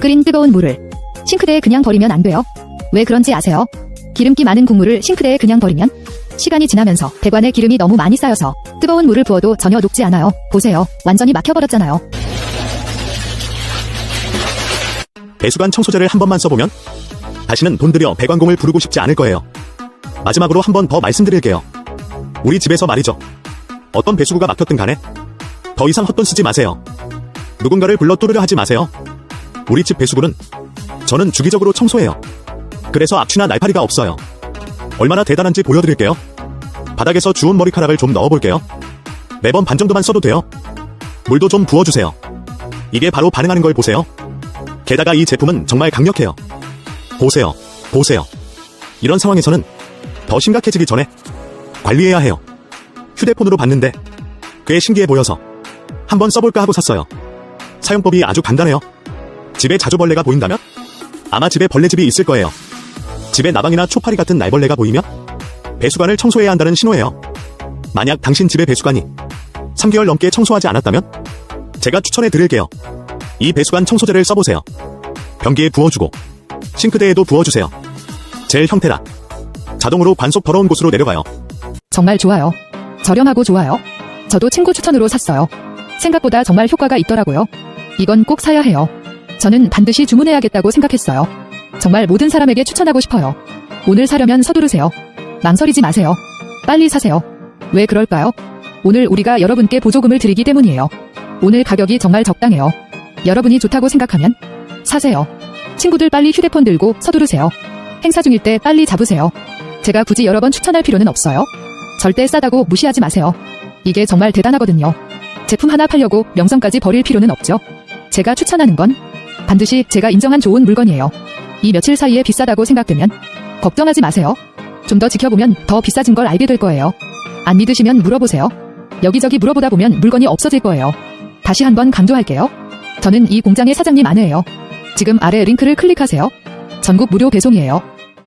끓인 뜨거운 물을 싱크대에 그냥 버리면 안 돼요. 왜 그런지 아세요? 기름기 많은 국물을 싱크대에 그냥 버리면 시간이 지나면서 배관에 기름이 너무 많이 쌓여서 뜨거운 물을 부어도 전혀 녹지 않아요. 보세요. 완전히 막혀버렸잖아요. 배수관 청소제를 한 번만 써보면 다시는 돈 들여 배관공을 부르고 싶지 않을 거예요. 마지막으로 한 번 더 말씀드릴게요. 우리 집에서 말이죠. 어떤 배수구가 막혔든 간에 더 이상 헛돈 쓰지 마세요. 누군가를 불러 뚫으려 하지 마세요. 우리 집 배수구는 저는 주기적으로 청소해요. 그래서 악취나 날파리가 없어요. 얼마나 대단한지 보여드릴게요. 바닥에서 주운 머리카락을 좀 넣어볼게요. 매번 반 정도만 써도 돼요. 물도 좀 부어주세요. 이게 바로 반응하는 걸 보세요. 게다가 이 제품은 정말 강력해요. 보세요. 보세요. 이런 상황에서는 더 심각해지기 전에 관리해야 해요. 휴대폰으로 봤는데 꽤 신기해 보여서 한번 써볼까 하고 샀어요. 사용법이 아주 간단해요. 집에 자주 벌레가 보인다면 아마 집에 벌레집이 있을 거예요. 집에 나방이나 초파리 같은 날벌레가 보이면 배수관을 청소해야 한다는 신호예요. 만약 당신 집의 배수관이 3개월 넘게 청소하지 않았다면 제가 추천해 드릴게요. 이 배수관 청소제를 써보세요. 변기에 부어주고 싱크대에도 부어주세요. 젤 형태라 자동으로 관속 더러운 곳으로 내려가요. 정말 좋아요. 저렴하고 좋아요. 저도 친구 추천으로 샀어요. 생각보다 정말 효과가 있더라고요. 이건 꼭 사야 해요. 저는 반드시 주문해야겠다고 생각했어요. 정말 모든 사람에게 추천하고 싶어요. 오늘 사려면 서두르세요. 망설이지 마세요. 빨리 사세요. 왜 그럴까요? 오늘 우리가 여러분께 보조금을 드리기 때문이에요. 오늘 가격이 정말 적당해요. 여러분이 좋다고 생각하면 사세요. 친구들 빨리 휴대폰 들고 서두르세요. 행사 중일 때 빨리 잡으세요. 제가 굳이 여러 번 추천할 필요는 없어요. 절대 싸다고 무시하지 마세요. 이게 정말 대단하거든요. 제품 하나 팔려고 명성까지 버릴 필요는 없죠. 제가 추천하는 건 반드시 제가 인정한 좋은 물건이에요. 이 며칠 사이에 비싸다고 생각되면 걱정하지 마세요. 좀 더 지켜보면 더 비싸진 걸 알게 될 거예요. 안 믿으시면 물어보세요. 여기저기 물어보다 보면 물건이 없어질 거예요. 다시 한번 강조할게요. 저는 이 공장의 사장님 아내예요. 지금 아래 링크를 클릭하세요. 전국 무료 배송이에요.